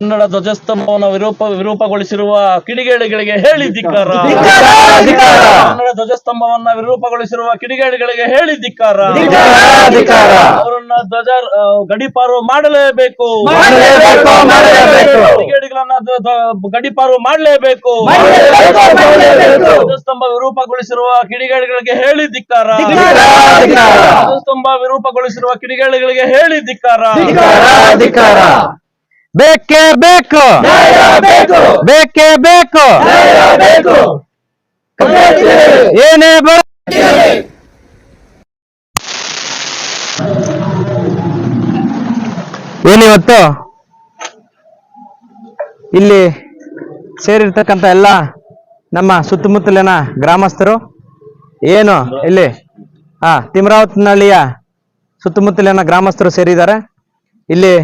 ಕನ್ನಡ ಧ್ವಜಸ್ತಂಭವನ್ನು ವಿರೂಪ ವಿರೂಪಗೊಳಿಸಿರುವ ಕಿಡಿಗೇಡಿಗಳಿಗೆ ಹೇಳಿ ಧಿಕ್ಕಾರ. ಕನ್ನಡ ಧ್ವಜಸ್ತಂಭವನ್ನ ವಿರೂಪಗೊಳಿಸಿರುವ ಕಿಡಿಗೇಡಿಗಳಿಗೆ ಹೇಳಿ ಧಿಕ್ಕಾರ. ಅವರನ್ನ ಧ್ವಜ ಗಡಿಪಾರು ಮಾಡಲೇಬೇಕು. ಮಾಡಲೇಬೇಕು, ಮಾಡಲೇಬೇಕು. ಕಿಡಿಗೇಡಿಗಳನ್ನ ಗಡೀಪಾರು ಮಾಡಲೇಬೇಕು. ಧ್ವಜಸ್ತಂಭ ವಿರೂಪಗೊಳಿಸಿರುವ ಕಿಡಿಗೇಡಿಗಳಿಗೆ ಹೇಳಿ ಧಿಕ್ಕಾರ. ಧ್ವಜಸ್ತಂಭ ವಿರೂಪಗೊಳಿಸಿರುವ ಕಿಡಿಗೇಡಿಗಳಿಗೆ ಹೇಳಿ ಧಿಕ್ಕಾರ. ಬೇಕೇ ಬೇಕು. ನ್ಯಾಯ ಬೇಕು. ಬೇಕೇ ಬೇಕು. ನ್ಯಾಯ ಬೇಕು. ಏನೇ ಬರ ಏನಿವತ್ತು ಇಲ್ಲಿ ಸೇರಿರ್ತಕ್ಕಂಥ ಎಲ್ಲ ನಮ್ಮ ಸುತ್ತಮುತ್ತಲಿನ ಗ್ರಾಮಸ್ಥರು, ಏನು ಇಲ್ಲಿ? ಹಾ ತಿಮ್ರಾವತ್ನಹಳ್ಳಿಯ ಸುತ್ತಮುತ್ತಲಿನ ಗ್ರಾಮಸ್ಥರು ಸೇರಿದ್ದಾರೆ. ಇಲ್ಲಿ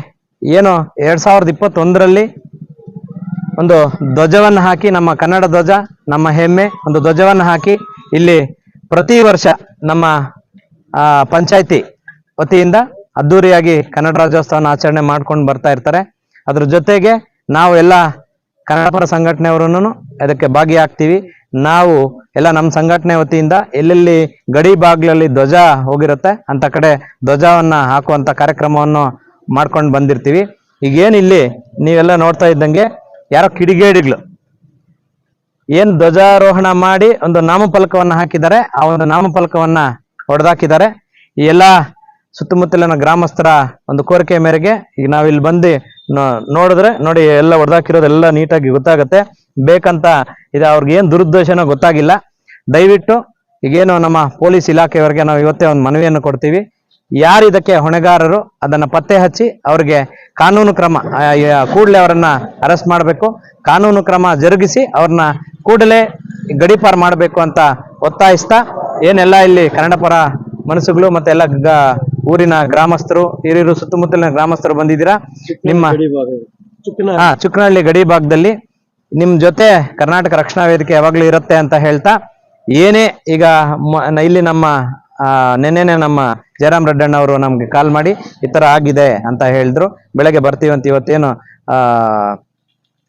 ಏನು ಎರಡ್ ಸಾವಿರದ ಇಪ್ಪತ್ತೊಂದರಲ್ಲಿ ಒಂದು ಧ್ವಜವನ್ನು ಹಾಕಿ, ನಮ್ಮ ಕನ್ನಡ ಧ್ವಜ, ನಮ್ಮ ಹೆಮ್ಮೆ, ಒಂದು ಧ್ವಜವನ್ನು ಹಾಕಿ, ಇಲ್ಲಿ ಪ್ರತಿ ವರ್ಷ ನಮ್ಮ ಪಂಚಾಯಿತಿ ವತಿಯಿಂದ ಅದ್ದೂರಿಯಾಗಿ ಕನ್ನಡ ರಾಜ್ಯೋತ್ಸವನ ಆಚರಣೆ ಮಾಡ್ಕೊಂಡು ಬರ್ತಾ ಇರ್ತಾರೆ. ಅದ್ರ ಜೊತೆಗೆ ನಾವು ಎಲ್ಲ ಕನ್ನಡಪರ ಸಂಘಟನೆಯವರನ್ನು ಅದಕ್ಕೆ ಭಾಗಿಯಾಗ್ತೀವಿ. ನಾವು ಎಲ್ಲ ನಮ್ಮ ಸಂಘಟನೆ ವತಿಯಿಂದ ಎಲ್ಲೆಲ್ಲಿ ಗಡಿ ಬಾಗ್ಲಲ್ಲಿ ಧ್ವಜ ಹೋಗಿರುತ್ತೆ ಅಂತ ಕಡೆ ಧ್ವಜವನ್ನ ಹಾಕುವಂತ ಕಾರ್ಯಕ್ರಮವನ್ನು ಮಾಡ್ಕೊಂಡು ಬಂದಿರ್ತೀವಿ. ಈಗೇನು ಇಲ್ಲಿ ನೀವೆಲ್ಲ ನೋಡ್ತಾ ಇದ್ದಂಗೆ ಯಾರೋ ಕಿಡಿಗೇಡಿಗಳು. ಏನ್ ಧ್ವಜಾರೋಹಣ ಮಾಡಿ ಒಂದು ನಾಮಫಲಕವನ್ನ ಹಾಕಿದ್ದಾರೆ, ಆ ಒಂದು ನಾಮಫಲಕವನ್ನ ಹೊಡೆದಾಕಿದ್ದಾರೆ. ಈ ಎಲ್ಲ ಸುತ್ತಮುತ್ತಲಿನ ಗ್ರಾಮಸ್ಥರ ಒಂದು ಕೋರಿಕೆ ಮೇರೆಗೆ ಈಗ ನಾವಿಲ್ಲಿ ಬಂದು ನೋಡಿದ್ರೆ ನೋಡಿ, ಎಲ್ಲ ಹೊಡೆದಾಕಿರೋದೆಲ್ಲ ನೀಟಾಗಿ ಗೊತ್ತಾಗುತ್ತೆ. ಬೇಕಂತ ಇದು ಅವ್ರಿಗೆ ಏನು ದುರುದ್ದೇಶನೋ ಗೊತ್ತಾಗಿಲ್ಲ. ದಯವಿಟ್ಟು ಈಗೇನು ನಮ್ಮ ಪೊಲೀಸ್ ಇಲಾಖೆಯವರಿಗೆ ನಾವು ಇವತ್ತೇ ಒಂದು ಮನವಿಯನ್ನು ಕೊಡ್ತೀವಿ. ಯಾರು ಇದಕ್ಕೆ ಹೊಣೆಗಾರರು, ಅದನ್ನು ಪತ್ತೆ ಹಚ್ಚಿ ಅವರಿಗೆ ಕಾನೂನು ಕ್ರಮ ಕೂಡಲೇ ಅವರನ್ನು ಅರೆಸ್ಟ್ ಮಾಡಬೇಕು. ಕಾನೂನು ಕ್ರಮ ಜರುಗಿಸಿ ಅವ್ರನ್ನ ಕೂಡಲೇ ಗಡಿಪಾರು ಮಾಡಬೇಕು ಅಂತ ಒತ್ತಾಯಿಸ್ತಾ, ಏನೆಲ್ಲ ಇಲ್ಲಿ ಕನ್ನಡಪರ ಮನಸ್ಸುಗಳು ಮತ್ತೆ ಎಲ್ಲ ಗ- ಊರಿನ ಗ್ರಾಮಸ್ಥರು ಹಿರಿಯರು ಸುತ್ತಮುತ್ತಲಿನ ಗ್ರಾಮಸ್ಥರು ಬಂದಿದ್ದೀರಾ? ನಿಮ್ಮ ಹಾ ಚುಕ್ಕನಹಳ್ಳಿ ಗಡಿ ಭಾಗದಲ್ಲಿ ನಿಮ್ ಜೊತೆ ಕರ್ನಾಟಕ ರಕ್ಷಣಾ ವೇದಿಕೆ ಯಾವಾಗ್ಲೂ ಇರುತ್ತೆ ಅಂತ ಹೇಳ್ತಾ ಏನೇ ಈಗ ಇಲ್ಲಿ ನಮ್ಮ ಆ, ನೆನ್ನೆನೆ ನಮ್ಮ ಜಯರಾಮ್ ರೆಡ್ಡಣ್ಣ ಅವರು ನಮ್ಗೆ ಕಾಲ್ ಮಾಡಿ ಈ ತರ ಆಗಿದೆ ಅಂತ ಹೇಳಿದ್ರು. ಬೆಳಗ್ಗೆ ಬರ್ತೀವಂತ ಇವತ್ತೇನು ಆ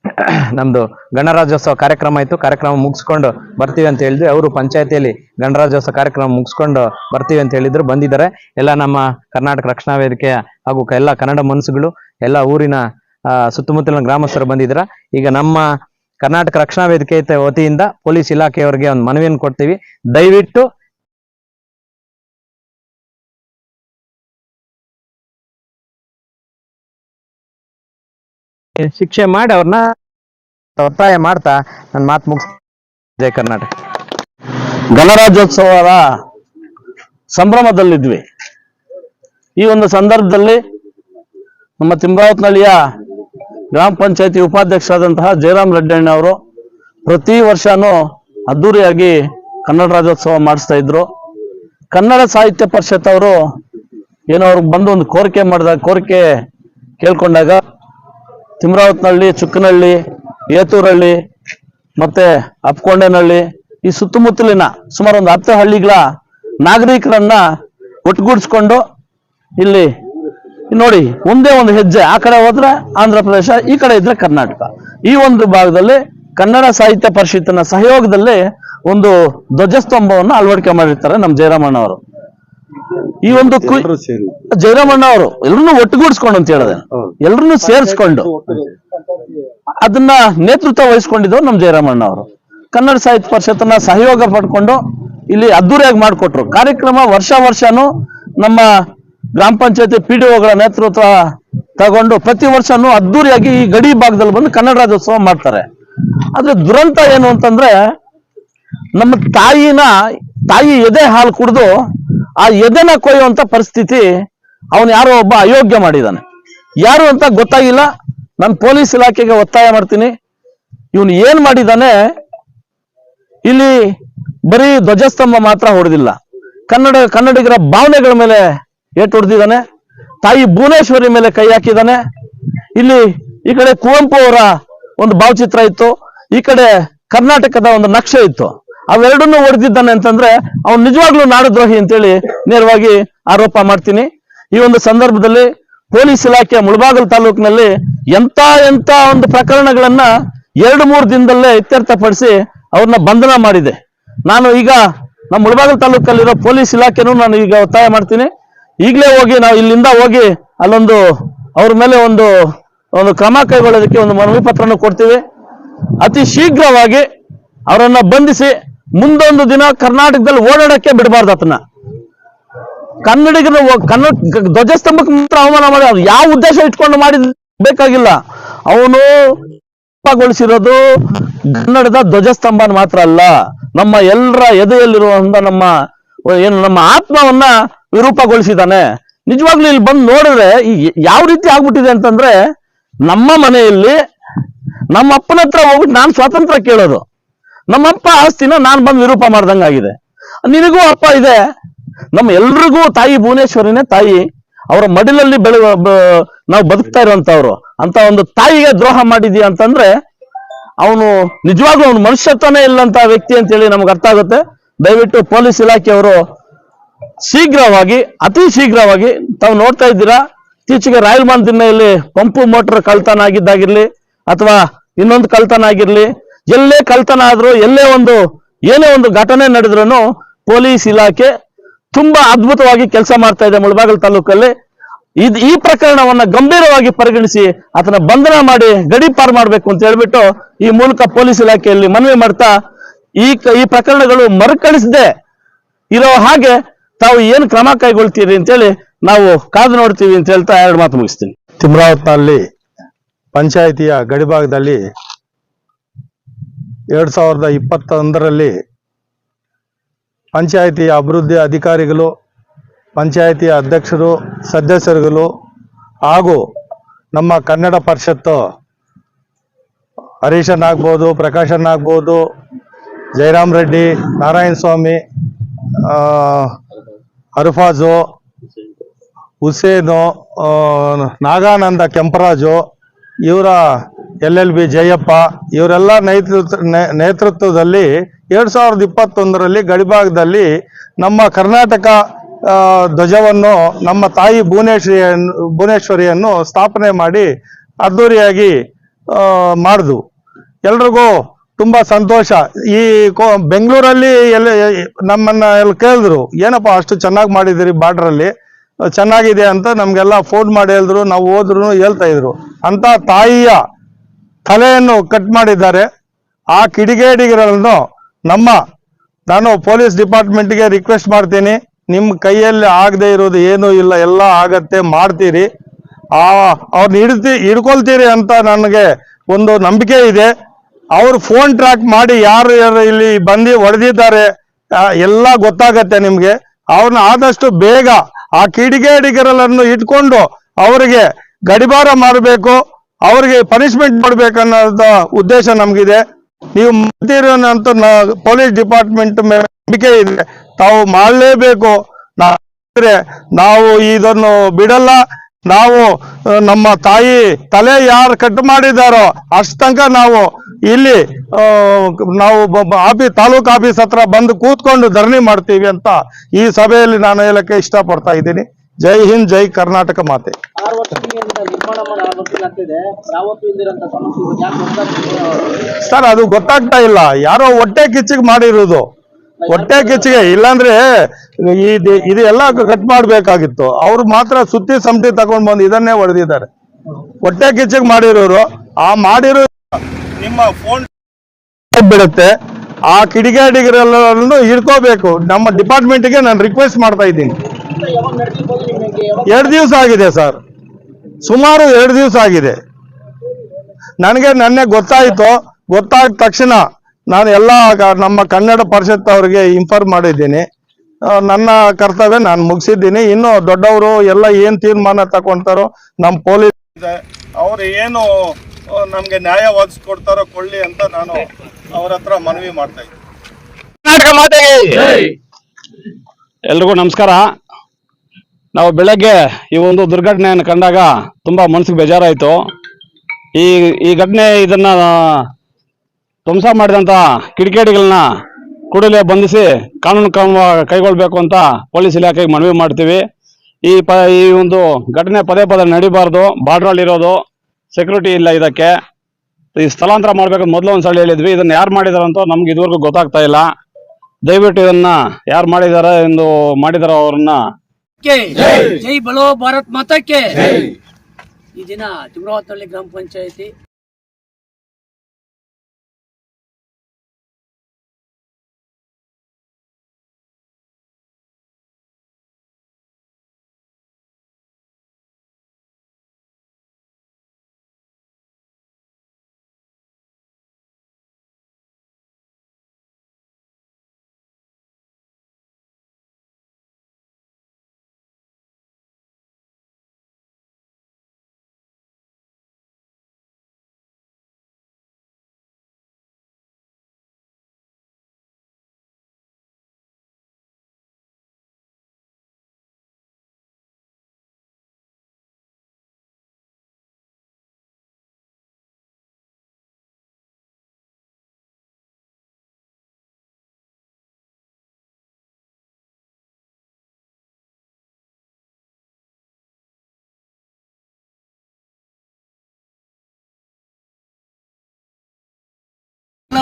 ನಮ್ದು ಗಣರಾಜ್ಯೋತ್ಸವ ಕಾರ್ಯಕ್ರಮ ಆಯ್ತು ಕಾರ್ಯಕ್ರಮ ಮುಗಿಸ್ಕೊಂಡು ಬರ್ತೀವಿ ಅಂತ ಹೇಳಿದ್ವಿ ಅವರು ಪಂಚಾಯತಿಯಲ್ಲಿ ಗಣರಾಜ್ಯೋತ್ಸವ ಕಾರ್ಯಕ್ರಮ ಮುಗಿಸ್ಕೊಂಡು ಬರ್ತೀವಿ ಅಂತ ಹೇಳಿದ್ರು. ಬಂದಿದ್ದಾರೆ. ಎಲ್ಲ ನಮ್ಮ ಕರ್ನಾಟಕ ರಕ್ಷಣಾ ವೇದಿಕೆಯ ಹಾಗೂ ಎಲ್ಲ ಕನ್ನಡ ಮನಸ್ಸುಗಳು, ಎಲ್ಲ ಊರಿನ ಸುತ್ತಮುತ್ತಲಿನ ಗ್ರಾಮಸ್ಥರು ಬಂದಿದ್ರ ಈಗ ನಮ್ಮ ಕರ್ನಾಟಕ ರಕ್ಷಣಾ ವೇದಿಕೆ ವತಿಯಿಂದ ಪೊಲೀಸ್ ಇಲಾಖೆಯವರಿಗೆ ಒಂದು ಮನವಿಯನ್ನು ಕೊಡ್ತೀವಿ. ದಯವಿಟ್ಟು ಶಿಕ್ಷೆ ಮಾಡಿ ಅವ್ರನ್ನ ಒತ್ತಾಯ ಮಾಡ್ತಾ ನನ್ನ ಮಾತು ಮುಗಿಸ್ ಜಯ ಕರ್ನಾಟಕ. ಗಣರಾಜ್ಯೋತ್ಸವದ ಸಂಭ್ರಮದಲ್ಲಿದ್ವಿ. ಈ ಒಂದು ಸಂದರ್ಭದಲ್ಲಿ ನಮ್ಮ ತಿಮ್ರಾವತ್ನಹಳ್ಳಿಯ ಗ್ರಾಮ ಪಂಚಾಯತಿ ಉಪಾಧ್ಯಕ್ಷರಾದಂತಹ ಜಯರಾಮ್ ರೆಡ್ಡಿ ಅವರು ಪ್ರತಿ ವರ್ಷನೂ ಅದ್ದೂರಿಯಾಗಿ ಕನ್ನಡ ರಾಜ್ಯೋತ್ಸವ ಮಾಡಿಸ್ತಾ ಇದ್ರು. ಕನ್ನಡ ಸಾಹಿತ್ಯ ಪರಿಷತ್ ಅವರು ಏನೋ ಅವ್ರಿಗೆ ಬಂದು ಒಂದು ಕೋರಿಕೆ ಮಾಡಿದಾಗ ಕೋರಿಕೆ ಕೇಳ್ಕೊಂಡಾಗ ತಿಮ್ರಾವತ್ನಹಳ್ಳಿ ಚುಕ್ಕನಹಳ್ಳಿ ಏತೂರಹಳ್ಳಿ ಮತ್ತೆ ಅಪ್ಕೊಂಡೇನಹಳ್ಳಿ ಈ ಸುತ್ತಮುತ್ತಲಿನ ಸುಮಾರು ಒಂದು ಹತ್ತು ಹಳ್ಳಿಗಳ ನಾಗರಿಕರನ್ನ ಒಟ್ಟುಗೂಡಿಸ್ಕೊಂಡು ಇಲ್ಲಿ ನೋಡಿ ಒಂದೇ ಒಂದು ಹೆಜ್ಜೆ ಆ ಕಡೆ ಹೋದ್ರೆ ಆಂಧ್ರ ಪ್ರದೇಶ ಈ ಕಡೆ ಇದ್ರೆ ಕರ್ನಾಟಕ. ಈ ಒಂದು ಭಾಗದಲ್ಲಿ ಕನ್ನಡ ಸಾಹಿತ್ಯ ಪರಿಷತ್ತಿನ ಸಹಯೋಗದಲ್ಲಿ ಒಂದು ಧ್ವಜಸ್ತಂಭವನ್ನು ಅಳವಡಿಕೆ ಮಾಡಿರ್ತಾರೆ ನಮ್ಮ ಜಯರಾಮಣ್ಣ ಅವರು. ಈ ಒಂದು ಜಯರಾಮಣ್ಣ ಅವರು ಎಲ್ಲರನ್ನೂ ಒಟ್ಟುಗೂಡಿಸ್ಕೊಂಡು ಅಂತ ಹೇಳಿದೆ. ಎಲ್ರು ಸೇರಿಸ್ಕೊಂಡು. ಅದನ್ನ ನೇತೃತ್ವ ವಹಿಸ್ಕೊಂಡಿದ್ದವ್ರು ನಮ್ಮ ಜಯರಾಮಣ್ಣ ಅವರು. ಕನ್ನಡ ಸಾಹಿತ್ಯ ಪರಿಷತ್ನ ಸಹಯೋಗ ಪಡ್ಕೊಂಡು ಇಲ್ಲಿ ಅದ್ದೂರಿಯಾಗಿ ಮಾಡಿಕೊಟ್ರು. ಕಾರ್ಯಕ್ರಮ ವರ್ಷ ವರ್ಷನೂ ನಮ್ಮ ಗ್ರಾಮ ಪಂಚಾಯತಿ ಪಿ ಡಿ ಒಗಳ ನೇತೃತ್ವ ತಗೊಂಡು ಪ್ರತಿ ವರ್ಷನೂ ಅದ್ದೂರಿಯಾಗಿ ಈ ಗಡಿ ಭಾಗದಲ್ಲಿ ಬಂದು ಕನ್ನಡ ರಾಜ್ಯೋತ್ಸವ ಮಾಡ್ತಾರೆ. ಆದ್ರೆ ದುರಂತ ಏನು ಅಂತಂದ್ರೆ ನಮ್ಮ ತಾಯಿನ, ತಾಯಿ ಎದೆ ಹಾಲು ಕುಡಿದು ಆ ಎದೆನ ಕೊಯ್ಯುವಂತ ಪರಿಸ್ಥಿತಿ ಅವನು ಯಾರೋ ಒಬ್ಬ ಅಯೋಗ್ಯ ಮಾಡಿದಾನೆ ಯಾರು ಅಂತ ಗೊತ್ತಾಗಿಲ್ಲ. ನಾನು ಪೊಲೀಸ್ ಇಲಾಖೆಗೆ ಒತ್ತಾಯ ಮಾಡ್ತೀನಿ. ಇವನು ಏನ್ ಮಾಡಿದಾನೆ, ಇಲ್ಲಿ ಬರೀ ಧ್ವಜಸ್ತಂಭ ಮಾತ್ರ ಹೊಡೆದಿಲ್ಲ. ಕನ್ನಡ, ಕನ್ನಡಿಗರ ಭಾವನೆಗಳ ಮೇಲೆ ಏಟು ಹೊಡೆದಿದ್ದಾನೆ. ತಾಯಿ ಭುವನೇಶ್ವರಿ ಮೇಲೆ ಕೈ ಹಾಕಿದ್ದಾನೆ. ಇಲ್ಲಿ ಈ ಕಡೆ ಕುವೆಂಪು ಅವರ ಒಂದು ಭಾವಚಿತ್ರ ಇತ್ತು. ಈ ಕಡೆ ಕರ್ನಾಟಕದ ಒಂದು ನಕ್ಷೆ ಇತ್ತು. ಅವೆರಡನ್ನೂ ಹೊಡೆದಿದ್ದಾನೆ ಅಂತಂದ್ರೆ ಅವ್ನು ನಿಜವಾಗ್ಲೂ ನಾಡದ್ರೋಹಿ ಅಂತೇಳಿ ನೇರವಾಗಿ ಆರೋಪ ಮಾಡ್ತೀನಿ. ಈ ಒಂದು ಸಂದರ್ಭದಲ್ಲಿ ಪೊಲೀಸ್ ಇಲಾಖೆ ಮುಳಬಾಗಲ್ ತಾಲೂಕಿನಲ್ಲಿ ಎಂತ ಎಂತ ಒಂದು ಪ್ರಕರಣಗಳನ್ನ ಎರಡು ಮೂರು ದಿನದಲ್ಲೇ ಇತ್ಯರ್ಥಪಡಿಸಿ ಅವ್ರನ್ನ ಬಂಧನ ಮಾಡಿದೆ. ನಾನು ಈಗ ನಮ್ಮ ಮುಳಬಾಗಲ್ ತಾಲೂಕಲ್ಲಿರೋ ಪೊಲೀಸ್ ಇಲಾಖೆನೂ ನಾನು ಈಗ ಒತ್ತಾಯ ಮಾಡ್ತೀನಿ. ಈಗಲೇ ಹೋಗಿ ನಾವು ಇಲ್ಲಿಂದ ಹೋಗಿ ಅಲ್ಲೊಂದು ಅವ್ರ ಮೇಲೆ ಒಂದು ಒಂದು ಕ್ರಮ ಕೈಗೊಳ್ಳೋದಕ್ಕೆ ಒಂದು ಮನವಿ ಪತ್ರನ ಕೊಡ್ತೀವಿ. ಅತಿ ಶೀಘ್ರವಾಗಿ ಅವರನ್ನ ಬಂಧಿಸಿ ಮುಂದೊಂದು ದಿನ ಕರ್ನಾಟಕದಲ್ಲಿ ಓಡಾಡಕ್ಕೆ ಬಿಡಬಾರ್ದು ಆತನ. ಕನ್ನಡಿಗರು ಕನ್ನಡ ಧ್ವಜಸ್ತಂಭಕ್ಕೆ ಮಾತ್ರ ಅವಮಾನ ಮಾಡಿ ಅವ್ರು ಯಾವ ಉದ್ದೇಶ ಇಟ್ಕೊಂಡು ಮಾಡಿದ ಬೇಕಾಗಿಲ್ಲ. ಅವನು ಗೊಳಿಸಿರೋದು ಕನ್ನಡದ ಧ್ವಜಸ್ತಂಭ ಮಾತ್ರ ಅಲ್ಲ. ನಮ್ಮ ಎಲ್ಲರ ಎದೆಯಲ್ಲಿರುವಂತ ನಮ್ಮ ಏನು ನಮ್ಮ ಆತ್ಮವನ್ನ ವಿರೂಪಗೊಳಿಸಿದಾನೆ ನಿಜವಾಗ್ಲೂ ಇಲ್ಲಿ ಬಂದು ನೋಡಿದ್ರೆ ಈ ಯಾವ ರೀತಿ ಆಗ್ಬಿಟ್ಟಿದೆ ಅಂತಂದ್ರೆ ನಮ್ಮ ಮನೆಯಲ್ಲಿ ನಮ್ಮ ಅಪ್ಪನ ಹತ್ರ ಹೋಗ್ಬಿಟ್ಟು ನಾನು ಸ್ವಾತಂತ್ರ್ಯ ಕೇಳೋದು. ನಮ್ಮಪ್ಪ ಆಸ್ತಿನ ನಾನು ಬಂದು ವಿರೂಪ ಮಾಡ್ದಂಗಾಗಿದೆ. ನಿನಗೂ ಅಪ್ಪ ಇದೆ. ನಮ್ಮ ಎಲ್ರಿಗೂ ತಾಯಿ ಭುವನೇಶ್ವರಿನೇ ತಾಯಿ. ಅವರ ಮಡಿಲಲ್ಲಿ ಬೆಳೆ ನಾವು ಬದುಕ್ತಾ ಇರುವಂತವ್ರು ಅಂತ ಒಂದು ತಾಯಿಗೆ ದ್ರೋಹ ಮಾಡಿದೀಯ ಅಂತಂದ್ರೆ, ಅವನು ನಿಜವಾಗ್ಲೂ ಅವನು ಮನುಷ್ಯತ್ವನೇ ಇಲ್ಲಂತ ವ್ಯಕ್ತಿ ಅಂತೇಳಿ ನಮ್ಗೆ ಅರ್ಥ ಆಗುತ್ತೆ. ದಯವಿಟ್ಟು ಪೊಲೀಸ್ ಇಲಾಖೆಯವರು ಶೀಘ್ರವಾಗಿ, ಅತಿ ಶೀಘ್ರವಾಗಿ, ತಾವು ನೋಡ್ತಾ ಇದ್ದೀರಾ, ಇತ್ತೀಚೆಗೆ ರಾಯಲ್ ಇಲ್ಲಿ ಪಂಪು ಮೋಟರ್ ಕಳ್ತನ ಆಗಿದ್ದಾಗಿರ್ಲಿ, ಅಥವಾ ಇನ್ನೊಂದು ಕಳ್ತನ ಆಗಿರ್ಲಿ, ಎಲ್ಲೇ ಕಳ್ತನ ಆದ್ರೂ, ಎಲ್ಲೇ ಒಂದು, ಏನೇ ಒಂದು ಘಟನೆ ನಡೆದ್ರೂ ಪೊಲೀಸ್ ಇಲಾಖೆ ತುಂಬಾ ಅದ್ಭುತವಾಗಿ ಕೆಲಸ ಮಾಡ್ತಾ ಇದೆ ಮುಳಬಾಗಲ್ ತಾಲೂಕಲ್ಲಿ. ಇದು ಈ ಪ್ರಕರಣವನ್ನ ಗಂಭೀರವಾಗಿ ಪರಿಗಣಿಸಿ ಆತನ ಬಂಧನ ಮಾಡಿ ಗಡಿ ಮಾಡಬೇಕು ಅಂತ ಹೇಳ್ಬಿಟ್ಟು ಈ ಮೂಲಕ ಪೊಲೀಸ್ ಇಲಾಖೆಯಲ್ಲಿ ಮನವಿ ಮಾಡ್ತಾ ಈ ಈ ಪ್ರಕರಣಗಳು ಮರುಕಳಿಸದೆ ಇರೋ ಹಾಗೆ ತಾವು ಏನು ಕ್ರಮ ಕೈಗೊಳ್ತೀರಿ ಅಂತೇಳಿ ನಾವು ಕಾದು ನೋಡ್ತೀವಿ ಅಂತ ಹೇಳ್ತಾ ಎರಡು ಮಾತು ಮುಗಿಸ್ತೀನಿ. ತಿಮ್ರಾವತ್ನಲ್ಲಿ ಪಂಚಾಯಿತಿಯ ಗಡಿಭಾಗದಲ್ಲಿ ಎರಡ್ ಸಾವಿರದ ಇಪ್ಪತ್ತೊಂದರಲ್ಲಿ ಪಂಚಾಯಿತಿಯ ಅಭಿವೃದ್ಧಿ ಅಧಿಕಾರಿಗಳು ಪಂಚಾಯಿತಿಯ ಅಧ್ಯಕ್ಷರು, ಸದಸ್ಯರುಗಳು ಹಾಗೂ ನಮ್ಮ ಕನ್ನಡ ಪರಿಷತ್ತು ಹರೀಶನ್ ಆಗ್ಬೋದು, ಪ್ರಕಾಶನ್ ಆಗ್ಬೋದು ಜಯರಾಮ್ ರೆಡ್ಡಿ, ನಾರಾಯಣ ಸ್ವಾಮಿ ಅರ್ಫಾಜು, ಹುಸೇನು ನಾಗಾನಂದ ಕೆಂಪರಾಜು, ಇವರ ಎಲ್ ಎಲ್ ಬಿ, ಜಯಪ್ಪ, ಇವರೆಲ್ಲ ನೇತೃತ್ವ ನೇತೃತ್ವದಲ್ಲಿ ಎರಡ್ ಸಾವಿರದ ಇಪ್ಪತ್ತೊಂದರಲ್ಲಿ ಗಡಿಭಾಗದಲ್ಲಿ ನಮ್ಮ ಕರ್ನಾಟಕ ಧ್ವಜವನ್ನು, ನಮ್ಮ ತಾಯಿ ಭುವನೇಶ್ವರಿಯನ್ನು ಭುವನೇಶ್ವರಿಯನ್ನು ಸ್ಥಾಪನೆ ಮಾಡಿ ಅದ್ದೂರಿಯಾಗಿ ಮಾಡಿದ್ವು. ಎಲ್ರಿಗೂ ತುಂಬಾ ಸಂತೋಷ. ಈ ಕೋ- ಬೆಂಗಳೂರಲ್ಲಿ ಎಲ್ಲ ನಮ್ಮನ್ನ ಎಲ್ಲ ಕೇಳಿದ್ರು, ಏನಪ್ಪ ಅಷ್ಟು ಚೆನ್ನಾಗಿ ಮಾಡಿದಿರಿ ಬಾರ್ಡರ್ ಅಲ್ಲಿ ಚೆನ್ನಾಗಿದೆ ಅಂತ ನಮಗೆಲ್ಲ ಫೋನ್ ಮಾಡಿ ಹೇಳಿದ್ರು, ನಾವು ಹೋದ್ರು ಹೇಳ್ತಾ ಇದ್ರು. ಅಂತ ತಾಯಿಯ ತಲೆಯನ್ನು ಕಟ್ ಮಾಡಿದ್ದಾರೆ. ಆ ಕಿಡಿಗೇಡಿಗಳನ್ನು ನಮ್ಮ ನಾನು ಪೊಲೀಸ್ ಡಿಪಾರ್ಟ್ಮೆಂಟ್ಗೆ ರಿಕ್ವೆಸ್ಟ್ ಮಾಡ್ತೀನಿ. ನಿಮ್ಮ ಕೈಯಲ್ಲಿ ಆಗದೆ ಇರೋದು ಏನೂ ಇಲ್ಲ, ಎಲ್ಲ ಆಗತ್ತೆ, ಮಾಡ್ತೀರಿ. ಆ, ಅವ್ರನ್ನ ಹಿಡ್ತಿ, ಹಿಡ್ಕೊಳ್ತೀರಿ ಅಂತ ನನಗೆ ಒಂದು ನಂಬಿಕೆ ಇದೆ. ಅವ್ರು ಫೋನ್ ಟ್ರ್ಯಾಕ್ ಮಾಡಿ ಯಾರು ಯಾರು ಇಲ್ಲಿ ಬಂದು ಹೊಡೆದಿದ್ದಾರೆ ಎಲ್ಲ ಗೊತ್ತಾಗತ್ತೆ ನಿಮಗೆ. ಅವ್ರನ್ನ ಆದಷ್ಟು ಬೇಗ ಆ ಕಿಡಿಗೇಡಿಗರಲ್ಲನ್ನು ಇಟ್ಕೊಂಡು ಅವರಿಗೆ ಗಡಿಬಾರ ಮಾಡಬೇಕು. ಅವ್ರಿಗೆ ಪನಿಷ್ಮೆಂಟ್ ಮಾಡ್ಬೇಕನ್ನೋದ ಉದ್ದೇಶ ನಮಗಿದೆ. ನೀವು ಮಾಡ್ತೀರೋನಂತ ಪೊಲೀಸ್ ಡಿಪಾರ್ಟ್ಮೆಂಟ್ ನಂಬಿಕೆ ಇದೆ. ತಾವು ಮಾಡಲೇಬೇಕು. ನಾವು ಇದನ್ನು ಬಿಡಲ್ಲ. ನಾವು ನಮ್ಮ ತಾಯಿ ತಲೆ ಯಾರು ಕಟ್ ಮಾಡಿದಾರೋ ಅಷ್ಟು ನಾವು ಇಲ್ಲಿ ನಾವು ಆಫೀಸ್ ತಾಲೂಕು ಆಫೀಸ್ ಹತ್ರ ಬಂದು ಕೂತ್ಕೊಂಡು ಧರಣಿ ಮಾಡ್ತೀವಿ ಅಂತ ಈ ಸಭೆಯಲ್ಲಿ ನಾನು ಹೇಳಕ್ಕೆ ಇಷ್ಟಪಡ್ತಾ ಇದ್ದೀನಿ. ಜೈ ಹಿಂದ್ ಜೈ ಕರ್ನಾಟಕ ಮಾತೆ. ಸರ್ ಅದು ಗೊತ್ತಾಗ್ತಾ ಇಲ್ಲ. ಯಾರೋ ಹೊಟ್ಟೆ ಕಿಚ್ಚಿಗೆ ಮಾಡಿರೋದು. ಹೊಟ್ಟೆ ಕಿಚ್ಚಿಗೆ ಇಲ್ಲಾಂದ್ರೆ ಇದು ಇದು ಎಲ್ಲ ಕಟ್ ಮಾಡ್ಬೇಕಾಗಿತ್ತು. ಅವ್ರು ಮಾತ್ರ ಸುತ್ತಿ ಸಮಿತಿ ತಗೊಂಡ್ ಬಂದು ಇದನ್ನೇ ಹೊಡೆದಿದ್ದಾರೆ. ಹೊಟ್ಟೆ ಕಿಚ್ಚಿಗೆ ಮಾಡಿರೋರು ಆ ಮಾಡಿರೋ ನಿಮ್ಮ ಫೋನ್ ಬಿಡುತ್ತೆ ಆ ಕಿಡಿಗೇಡಿಗರೆಲ್ಲರನ್ನು ಹಿಡ್ಕೋಬೇಕು. ನಮ್ಮ ಡಿಪಾರ್ಟ್ಮೆಂಟ್ಗೆ ನಾನು ರಿಕ್ವೆಸ್ಟ್ ಮಾಡ್ತಾ ಇದ್ದೀನಿ. ಎರಡು ದಿವಸ ಆಗಿದೆ ಸರ್. ಸುಮಾರು ಎರಡು ದಿವಸ ಆಗಿದೆ. ನನಗೆ ನನ್ನೆ ಗೊತ್ತಾಯಿತು. ಗೊತ್ತಾದ ತಕ್ಷಣ ನಾನು ಎಲ್ಲ ನಮ್ಮ ಕನ್ನಡ ಪರಿಷತ್ ಅವರಿಗೆ ಇನ್ಫಾರ್ಮ್ ಮಾಡಿದ್ದೀನಿ. ನನ್ನ ಕರ್ತವ್ಯ ನಾನು ಮುಗಿಸಿದ್ದೀನಿ. ಇನ್ನು ದೊಡ್ಡವರು ಎಲ್ಲ ಏನ್ ತೀರ್ಮಾನ ತಗೊಂತಾರೋ ನಮ್ಮ ಪೊಲೀಸ್ ಇದೆ. ಅವ್ರು ಏನು ನಮ್ಗೆ ನ್ಯಾಯ ಒದಗಿಸ್ಕೊಡ್ತಾರೋ ಕೊಳ್ಳಿ ಅಂತ ನಾನು ಅವ್ರ ಹತ್ರ ಮನವಿ ಮಾಡ್ತಾ ಇದ್ದೀನಿ. ಕರ್ನಾಟಕ ಮಾತೆಗೆ! ಎಲ್ರಿಗೂ ನಮಸ್ಕಾರ. ನಾವು ಬೆಳಗ್ಗೆ ಈ ಒಂದು ದುರ್ಘಟನೆಯನ್ನು ಕಂಡಾಗ ತುಂಬ ಮನಸ್ಸಿಗೆ ಬೇಜಾರಾಯಿತು. ಈ ಈ ಘಟನೆ ಇದನ್ನು ಧ್ವಂಸ ಮಾಡಿದಂತ ಕಿಡಿಕೇಡಿಗಳನ್ನ ಕೂಡಲೇ ಬಂಧಿಸಿ ಕಾನೂನು ಕ್ರಮ ಕೈಗೊಳ್ಬೇಕು ಅಂತ ಪೊಲೀಸ್ ಇಲಾಖೆಗೆ ಮನವಿ ಮಾಡ್ತೀವಿ. ಈ ಪ, ಈ ಒಂದು ಘಟನೆ ಪದೇ ಪದೇ ನಡಿಬಾರ್ದು ಬಾರ್ಡ್ರಲ್ಲಿರೋದು ಸೆಕ್ಯೂರಿಟಿ ಇಲ್ಲ ಇದಕ್ಕೆ. ಈ ಸ್ಥಳಾಂತರ ಮಾಡ್ಬೇಕು ಮೊದಲು ಒಂದ್ಸಲ ಹೇಳಿದ್ವಿ, ಇದನ್ನ ಯಾರು ಮಾಡಿದಾರೆ ಅಂತ ನಮ್ಗೆ ಇದುವರೆಗೂ ಗೊತ್ತಾಗ್ತಾ ಇಲ್ಲ. ದಯವಿಟ್ಟು ಇದನ್ನ ಯಾರು ಮಾಡಿದ್ದಾರೆ ಎಂದು ಮಾಡಿದಾರೋ ಅವ್ರನ್ನ ಜೈ. ಬಲೋ ಭಾರತ್ ಮಾತಕ್ಕೆ. ಈ ದಿನ ತಿಮ್ರಾವತನಹಳ್ಳಿ ಗ್ರಾಮ ಪಂಚಾಯತಿ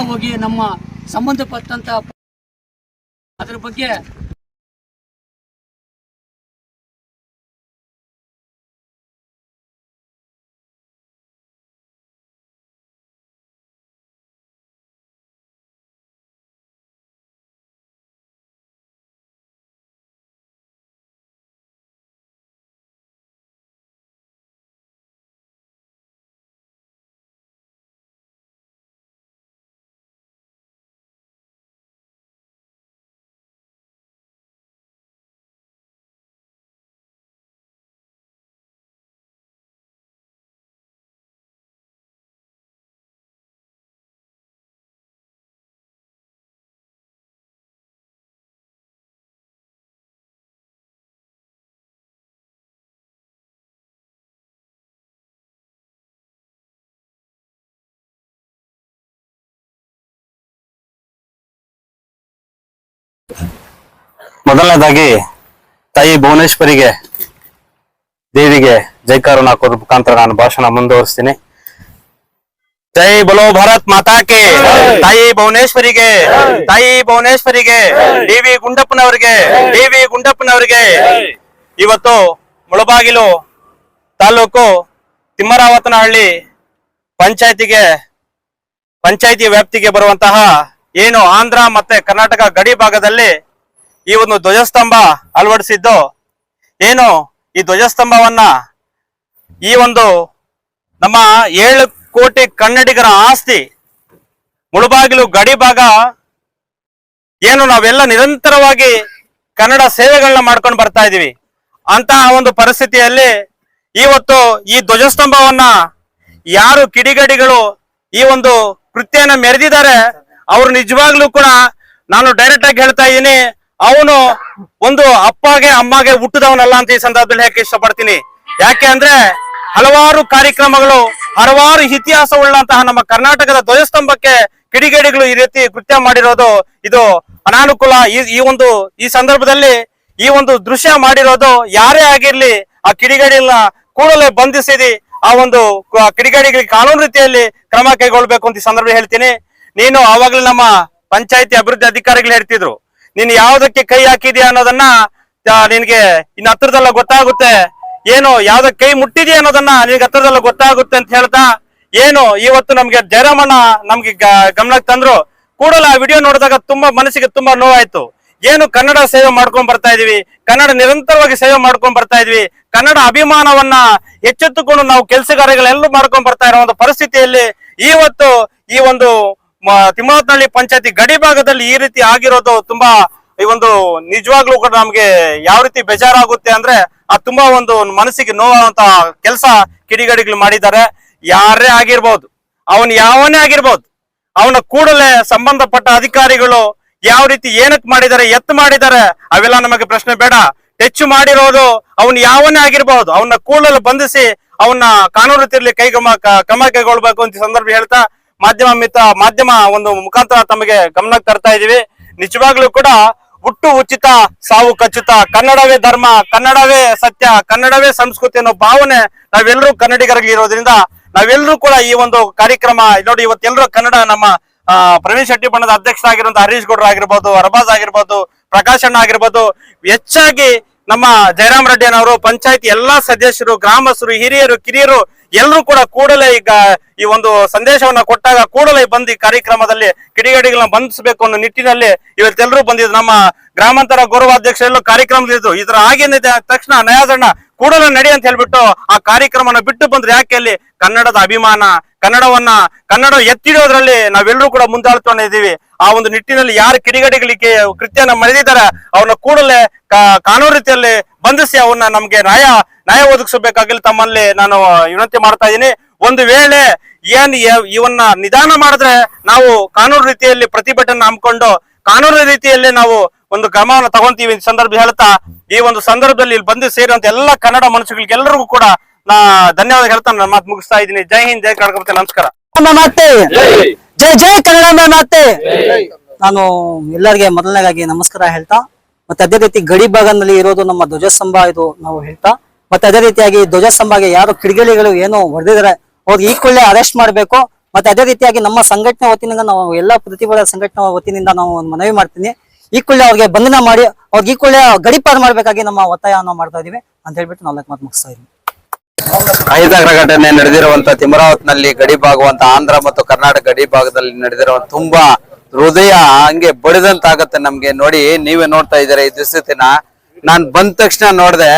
ಹೋಗಿ ನಮ್ಮ ಸಂಬಂಧಪಟ್ಟಂತ ಅದ್ರ ಬಗ್ಗೆ ಮೊದಲನೇದಾಗಿ ತಾಯಿ ಭುವನೇಶ್ವರಿಗೆ ದೇವಿಗೆ ಜೈಕಾರನ ಹಾಕೋದ್ರ ಮುಖಾಂತರ ನಾನು ಭಾಷಣ ಮುಂದುವರಿಸ್ತೀನಿ. ಜೈ ಬಲೋ ಭಾರತ್ ಮಾತಾಕೆ ತಾಯಿ ಭುವನೇಶ್ವರಿಗೆ ತಾಯಿ ಭುವನೇಶ್ವರಿಗೆ ಡಿವಿ ಗುಂಡಪ್ಪನವರಿಗೆ ಡಿವಿ ಗುಂಡಪ್ಪನವರಿಗೆ. ಇವತ್ತು ಮುಳಬಾಗಿಲು ತಾಲೂಕು ತಿಮ್ಮರಾವತನಹಳ್ಳಿ ಪಂಚಾಯತಿಗೆ, ಪಂಚಾಯತಿ ವ್ಯಾಪ್ತಿಗೆ ಬರುವಂತಹ ಏನು ಆಂಧ್ರ ಮತ್ತೆ ಕರ್ನಾಟಕ ಗಡಿ ಭಾಗದಲ್ಲಿ ಈ ಒಂದು ಧ್ವಜಸ್ತಂಭ ಅಳವಡಿಸಿದ್ದು ಏನು ಈ ಧ್ವಜಸ್ತಂಭವನ್ನ ಈ ಒಂದು ನಮ್ಮ ಏಳು ಕೋಟಿ ಕನ್ನಡಿಗರ ಆಸ್ತಿ, ಮುಳುಬಾಗಿಲು ಗಡಿ ಭಾಗ ಏನು ನಾವೆಲ್ಲ ನಿರಂತರವಾಗಿ ಕನ್ನಡ ಸೇವೆಗಳನ್ನ ಮಾಡ್ಕೊಂಡು ಬರ್ತಾ ಇದೀವಿ. ಅಂತಹ ಒಂದು ಪರಿಸ್ಥಿತಿಯಲ್ಲಿ ಇವತ್ತು ಈ ಧ್ವಜಸ್ತಂಭವನ್ನ ಯಾರು ಕಿಡಿಗಡಿಗಳು ಈ ಒಂದು ಕೃತ್ಯನ ಮೆರೆದಿದ್ದಾರೆ, ಅವರು ನಿಜವಾಗ್ಲೂ ಕೂಡ ನಾನು ಡೈರೆಕ್ಟ್ ಆಗಿ ಹೇಳ್ತಾ ಇದ್ದೀನಿ ಅವನು ಒಂದು ಅಪ್ಪಗೆ, ಅಮ್ಮಗೆ ಹುಟ್ಟಿದವನಲ್ಲ ಅಂತ ಈ ಸಂದರ್ಭದಲ್ಲಿ ಹೇಳಕ್ಕೆ ಇಷ್ಟಪಡ್ತೀನಿ. ಯಾಕೆ ಅಂದ್ರೆ ಹಲವಾರು ಕಾರ್ಯಕ್ರಮಗಳು, ಹಲವಾರು ಇತಿಹಾಸ ಉಳ್ಳಂತಹ ನಮ್ಮ ಕರ್ನಾಟಕದ ಧ್ವಜಸ್ತಂಭಕ್ಕೆ ಕಿಡಿಗೇಡಿಗಳು ಈ ರೀತಿ ಕೃತ್ಯ ಮಾಡಿರೋದು, ಇದು ಅನಾನುಕೂಲ. ಈ ಒಂದು, ಈ ಸಂದರ್ಭದಲ್ಲಿ ಈ ಒಂದು ದೃಶ್ಯ ಮಾಡಿರೋದು ಯಾರೇ ಆಗಿರ್ಲಿ, ಆ ಕಿಡಿಗೇಡಿನ ಕೂಡಲೇ ಬಂಧಿಸಿದಿ, ಆ ಒಂದು ಕಿಡಿಗೇಡಿಗಳಿಗೆ ಕಾನೂನು ರೀತಿಯಲ್ಲಿ ಕ್ರಮ ಕೈಗೊಳ್ಬೇಕು ಅಂತ ಈ ಸಂದರ್ಭದಲ್ಲಿ ಹೇಳ್ತೀನಿ. ನೀನು ಅವಾಗಲೇ ನಮ್ಮ ಪಂಚಾಯತಿ ಅಭಿವೃದ್ಧಿ ಅಧಿಕಾರಿಗಳು ಹೇಳ್ತಿದ್ರು. ನೀನು ಯಾವ್ದಕ್ಕೆ ಕೈ ಹಾಕಿದ್ಯಾ ಅನ್ನೋದನ್ನ ನಿನ್ಗೆ ಇನ್ ಹತ್ರದಲ್ಲ ಗೊತ್ತಾಗುತ್ತೆ. ಏನು ಯಾವ್ದಕ್ ಕೈ ಮುಟ್ಟಿದ್ಯಾ ಅನ್ನೋದನ್ನ ನಿನ್ಗೆ ಹತ್ರದಲ್ಲ ಗೊತ್ತಾಗುತ್ತೆ ಅಂತ ಹೇಳ್ತಾ, ಏನು, ಇವತ್ತು ನಮ್ಗೆ ಜಯರಾಮಣ್ಣ ನಮ್ಗೆ ಗಮನಕ್ಕೆ ತಂದ್ರು. ಕೂಡಲೇ ಆ ವಿಡಿಯೋ ನೋಡಿದಾಗ ತುಂಬಾ ಮನಸ್ಸಿಗೆ ತುಂಬಾ ನೋವಾಯ್ತು. ಏನು, ಕನ್ನಡ ಸೇವೆ ಮಾಡ್ಕೊಂಡ್ ಬರ್ತಾ ಇದೀವಿ. ಕನ್ನಡ ನಿರಂತರವಾಗಿ ಸೇವೆ ಮಾಡ್ಕೊಂಡ್ ಬರ್ತಾ ಇದೀವಿ. ಕನ್ನಡ ಅಭಿಮಾನವನ್ನ ಎಚ್ಚೆತ್ತುಕೊಂಡು ನಾವು ಕೆಲಸಗಾರಗಳೆಲ್ಲರೂ ಮಾಡ್ಕೊಂಡ್ ಬರ್ತಾ ಇರೋ ಒಂದು ಪರಿಸ್ಥಿತಿಯಲ್ಲಿ ಇವತ್ತು ಈ ಒಂದು ತಿಮ್ಮವತ್ನಹಳ್ಳಿ ಪಂಚಾಯತಿ ಗಡಿ ಭಾಗದಲ್ಲಿ ಈ ರೀತಿ ಆಗಿರೋದು ತುಂಬಾ ಈ ಒಂದು ನಿಜವಾಗ್ಲೂ ಕೂಡ ನಮ್ಗೆ ಯಾವ ರೀತಿ ಬೇಜಾರಾಗುತ್ತೆ ಅಂದ್ರೆ ಆ ತುಂಬಾ ಒಂದು ಮನಸ್ಸಿಗೆ ನೋವಂತ ಕೆಲಸ ಕಿಡಿಗಡಿಗಳು ಮಾಡಿದ್ದಾರೆ. ಯಾರೇ ಆಗಿರ್ಬೋದು, ಅವನ್ ಯಾವನೇ ಆಗಿರ್ಬೋದು, ಅವನ ಕೂಡಲೇ ಸಂಬಂಧಪಟ್ಟ ಅಧಿಕಾರಿಗಳು ಯಾವ ರೀತಿ ಏನಕ್ ಮಾಡಿದ್ದಾರೆ, ಎತ್ ಮಾಡಿದ್ದಾರೆ, ಅವೆಲ್ಲ ನಮಗೆ ಪ್ರಶ್ನೆ ಬೇಡ. ಹೆಚ್ಚು ಮಾಡಿರೋದು ಅವನ್ ಯಾವನೇ ಆಗಿರ್ಬಹುದು ಅವನ್ನ ಕೂಡಲೇ ಬಂಧಿಸಿ ಅವನ್ನ ಕಾನೂನು ರೀತಿಯಲ್ಲಿ ಕೈಗಮ ಕ್ರಮ ಕೈಗೊಳ್ಬೇಕು ಅಂತ ಸಂದರ್ಭ ಹೇಳ್ತಾ ಮಾಧ್ಯಮ ಮಿತ್ರ, ಮಾಧ್ಯಮ ಒಂದು ಮುಖಾಂತರ ತಮಗೆ ಗಮನಕ್ಕೆ ತರ್ತಾ ಇದೀವಿ ನಿಜವಾಗ್ಲೂ ಕೂಡ ಹುಟ್ಟು ಉಚಿತ ಸಾವು ಖಚಿತ ಕನ್ನಡವೇ ಧರ್ಮ, ಕನ್ನಡವೇ ಸತ್ಯ, ಕನ್ನಡವೇ ಸಂಸ್ಕೃತಿ ಅನ್ನೋ ಭಾವನೆ ನಾವೆಲ್ಲರೂ ಕನ್ನಡಿಗರಲ್ಲಿ ಇರೋದ್ರಿಂದ ನಾವೆಲ್ಲರೂ ಕೂಡ ಈ ಒಂದು ಕಾರ್ಯಕ್ರಮ, ನೋಡಿ ಇವತ್ತೆಲ್ಲರೂ ಕನ್ನಡ ನಮ್ಮ ಪ್ರವೀಣ್ ಶೆಟ್ಟಿ ಬಣ್ಣದ ಅಧ್ಯಕ್ಷರಾಗಿರುವಂತ ಹರೀಶ್ ಗೌಡ್ರು ಆಗಿರ್ಬೋದು ಅರಬಾಜ್ ಆಗಿರ್ಬೋದು ಪ್ರಕಾಶ್ ಆಗಿರ್ಬೋದು, ಹೆಚ್ಚಾಗಿ ನಮ್ಮ ಜಯರಾಮ್ ರೆಡ್ಡಿ ಅವರು ಪಂಚಾಯತ್ ಎಲ್ಲಾ ಸದಸ್ಯರು, ಗ್ರಾಮಸ್ಥರು, ಹಿರಿಯರು, ಕಿರಿಯರು ಎಲ್ಲರೂ ಕೂಡ ಕೂಡಲೇ ಈಗ ಈ ಒಂದು ಸಂದೇಶವನ್ನ ಕೊಟ್ಟಾಗ ಕೂಡಲೇ ಬಂದು ಈ ಕಾರ್ಯಕ್ರಮದಲ್ಲಿ ಕಿಡಿಗೇಡಿಗಳನ್ನ ಬಂಧಿಸಬೇಕು ಅನ್ನೋ ನಿಟ್ಟಿನಲ್ಲಿ ಇವತ್ತೆಲ್ಲರೂ ಬಂದಿದ್ರು ನಮ್ಮ ಗ್ರಾಮಾಂತರ ಗೌರವಾಧ್ಯಕ್ಷರೆಲ್ಲೂ ಕಾರ್ಯಕ್ರಮದಲ್ಲಿದ್ರು ಇದ್ರ ಆಗೇನಿದೆ ತಕ್ಷಣ ನಯಾಜಣ್ಣ ಕೂಡಲೇ ನಡಿ ಅಂತ ಹೇಳ್ಬಿಟ್ಟು ಆ ಕಾರ್ಯಕ್ರಮನ ಬಿಟ್ಟು ಬಂದ್ರೆ ಯಾಕೆ ಅಲ್ಲಿ ಕನ್ನಡದ ಅಭಿಮಾನ, ಕನ್ನಡವನ್ನ, ಕನ್ನಡ ಎತ್ತಿಡೋದ್ರಲ್ಲಿ ನಾವೆಲ್ಲರೂ ಕೂಡ ಮುಂದಾಳ್ತಾನೆ ಇದೀವಿ ಆ ಒಂದು ನಿಟ್ಟಿನಲ್ಲಿ ಯಾರು ಕಿಡಿಗಡೆಗಳಿಗೆ ಕೃತ್ಯನ ಮರೆದಿದ್ದಾರೆ, ಅವ್ರನ್ನ ಕೂಡಲೇ ಕಾನೂನು ರೀತಿಯಲ್ಲಿ ಬಂಧಿಸಿ ಅವನ್ನ ನಮ್ಗೆ ನ್ಯಾಯ ನ್ಯಾಯ ಒದಗಿಸಬೇಕಾಗಿಲ್ಲ ತಮ್ಮಲ್ಲಿ ನಾನು ವಿನಂತಿ ಮಾಡ್ತಾ ಇದ್ದೀನಿ. ಒಂದು ವೇಳೆ ಏನ್ ಇವನ್ನ ನಿಧಾನ ಮಾಡಿದ್ರೆ ನಾವು ಕಾನೂನು ರೀತಿಯಲ್ಲಿ ಪ್ರತಿಭಟನೆ ಹಮ್ಮಿಕೊಂಡು, ಕಾನೂನು ರೀತಿಯಲ್ಲಿ ನಾವು ಒಂದು ಕ್ರಮವನ್ನು ತಗೊಂತೀವಿ ಈ ಸಂದರ್ಭ ಹೇಳ್ತಾ ಈ ಒಂದು ಸಂದರ್ಭದಲ್ಲಿ ಇಲ್ಲಿ ಬಂದು ಸೇರುವಂತ ಎಲ್ಲ ಕನ್ನಡ ಮನುಷ್ಯಗಳಿಗೆ ಎಲ್ಲರಿಗೂ ಕೂಡ ನಾ ಧನ್ಯವಾದ ಹೇಳ್ತಾ ನನ್ನ ಮಾತು ಮುಗಿಸ್ತಾ ಇದ್ದೀನಿ. ಜೈ ಹಿಂದ್ ಜೈ ಕರ್ನಾಟಕ ನಮಸ್ಕಾರ. ಮಾತೆ. ಜೈ ಜೈ ಕನ್ನಡ ಮಾತೆ. ನಾನು ಎಲ್ಲರಿಗೆ ಮೊದಲನೇದಾಗಿ ನಮಸ್ಕಾರ ಹೇಳ್ತಾ ಮತ್ತೆ ಅದೇ ರೀತಿ ಗಡಿ ಭಾಗದಲ್ಲಿ ಇರೋದು ನಮ್ಮ ಧ್ವಜಸ್ತಂಭ ಇದು ನಾವು ಹೇಳ್ತಾ ಮತ್ತೆ ಅದೇ ರೀತಿಯಾಗಿ ಧ್ವಜಸ್ತಂಭಗೆ ಯಾರು ಕಿಡಿಗೇಡಿಗಳು ಏನು ಹೊಡೆದಿದ್ದಾರೆ ಅವ್ರಿಗೆ ಈ ಕೂಡಲೇ ಅರೆಸ್ಟ್ ಮಾಡಬೇಕು ಮತ್ತೆ ಅದೇ ರೀತಿಯಾಗಿ ನಮ್ಮ ಸಂಘಟನೆ ವತಿಯಿಂದ ನಾವು ಎಲ್ಲ ಪ್ರತಿಭಟನಾ ಸಂಘಟನೆ ವತಿಯಿಂದ ನಾವು ಒಂದು ಮನವಿ ಮಾಡ್ತೀನಿ. ಈ ಕೂಡಲೇ ಅವ್ರಿಗೆ ಬಂಧನ ಮಾಡಿ, ಅವ್ರಿಗೆ ಈ ಗಡಿಪಾರು ಮಾಡ್ಬೇಕಾಗಿ ನಮ್ಮ ಒತ್ತಾಯವನ್ನು ಮಾಡ್ತಾ ಇದೀವಿ ಅಂತ ಹೇಳ್ಬಿಟ್ಟು ನಾಲ್ಕು ಮಾತು ಮುಗಿಸ್ತಾ ಇದೀವಿ. ಅಹಿತಕರ ಘಟನೆ ನಡೆದಿರುವಂತ ತಿಮರಾವತ್ನಲ್ಲಿ ಗಡಿ ಭಾಗವಂತ ಆಂಧ್ರ ಮತ್ತು ಕರ್ನಾಟಕ ಗಡಿ ಭಾಗದಲ್ಲಿ ನಡೆದಿರುವ ತುಂಬಾ ಹೃದಯ ಹಂಗೆ ಬಡಿದಂತಾಗತ್ತೆ ನಮ್ಗೆ ನೋಡಿ, ನೀವೇ ನೋಡ್ತಾ ಇದ್ದೀರಾ ಈ ದುಸ್ಥಿತಿನ. ನಾನ್ ಬಂದ ತಕ್ಷಣ ನೋಡ್ದೆ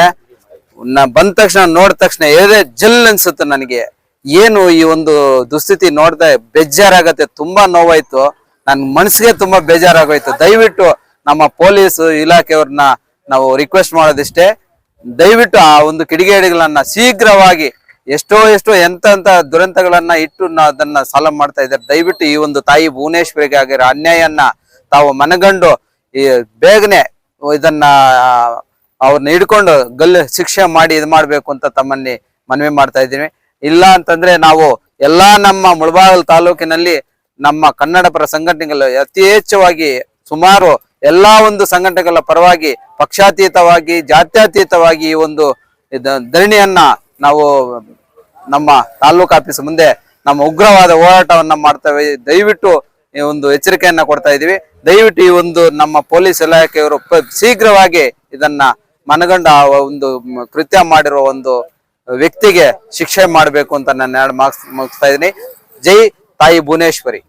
ನಾ ಬಂದ ತಕ್ಷಣ ನೋಡಿದ ತಕ್ಷಣ ಏದೇ ಜಲ್ ಅನ್ಸುತ್ತೆ ನನಗೆ. ಏನು ಈ ಒಂದು ದುಸ್ಥಿತಿ ನೋಡ್ದೆ ಬೇಜಾರಾಗತ್ತೆ, ತುಂಬಾ ನೋವಾಯ್ತು. ನನ್ ಮನ್ಸಿಗೆ ತುಂಬಾ ಬೇಜಾರಾಗೋಯ್ತು. ದಯವಿಟ್ಟು ನಮ್ಮ ಪೊಲೀಸ್ ಇಲಾಖೆಯವ್ರನ್ನ ನಾವು ರಿಕ್ವೆಸ್ಟ್ ಮಾಡೋದಿಷ್ಟೇ. ದಯವಿಟ್ಟು ಆ ಒಂದು ಕಿಡಿಗೇಡಿಗಳನ್ನ ಶೀಘ್ರವಾಗಿ ಎಷ್ಟೋ ಎಷ್ಟೋ ಎಂತ ದುರಂತಗಳನ್ನ ಇಟ್ಟು ಅದನ್ನ ಸಾಲ ಮಾಡ್ತಾ ಇದ್ದಾರೆ. ದಯವಿಟ್ಟು ಈ ಒಂದು ತಾಯಿ ಭುವನೇಶ್ವರಿಗೆ ಆಗಿರೋ ಅನ್ಯಾಯನ್ನ ತಾವು ಮನಗಂಡು ಈ ಬೇಗನೆ ಇದನ್ನ ಅವ್ರನ್ನ ಹಿಡ್ಕೊಂಡು ಗಲ್ಲು ಶಿಕ್ಷೆ ಮಾಡಿ ಇದು ಮಾಡ್ಬೇಕು ಅಂತ ತಮ್ಮಲ್ಲಿ ಮನವಿ ಮಾಡ್ತಾ ಇದ್ದೀನಿ. ಇಲ್ಲ ಅಂತಂದ್ರೆ ನಾವು ಎಲ್ಲಾ ನಮ್ಮ ಮುಳಬಾಗಲ್ ತಾಲೂಕಿನಲ್ಲಿ ನಮ್ಮ ಕನ್ನಡ ಪರ ಸಂಘಟನೆಗಳು ಅತಿ ಹೆಚ್ಚವಾಗಿ ಸುಮಾರು ಎಲ್ಲಾ ಒಂದು ಸಂಘಟನೆಗಳ ಪರವಾಗಿ, ಪಕ್ಷಾತೀತವಾಗಿ, ಜಾತ್ಯತೀತವಾಗಿ ಈ ಒಂದು ಧರಣಿಯನ್ನ ನಾವು ನಮ್ಮ ತಾಲೂಕು ಆಫೀಸ್ ಮುಂದೆ ನಮ್ಮ ಉಗ್ರವಾದ ಹೋರಾಟವನ್ನ ಮಾಡ್ತೇವೆ. ದಯವಿಟ್ಟು ಈ ಒಂದು ಎಚ್ಚರಿಕೆಯನ್ನ ಕೊಡ್ತಾ ಇದೀವಿ. ದಯವಿಟ್ಟು ಈ ಒಂದು ನಮ್ಮ ಪೊಲೀಸ್ ಇಲಾಖೆಯವರು ಶೀಘ್ರವಾಗಿ ಇದನ್ನ ಮನಗಂಡ ಒಂದು ಕೃತ್ಯ ಮಾಡಿರುವ ಒಂದು ವ್ಯಕ್ತಿಗೆ ಶಿಕ್ಷೆ ಮಾಡಬೇಕು ಅಂತ ನಾನು ಮುಗಿಸ್ತಾ ಇದ್ದೀನಿ ಜೈ ತಾಯಿ ಭುವನೇಶ್ವರಿ.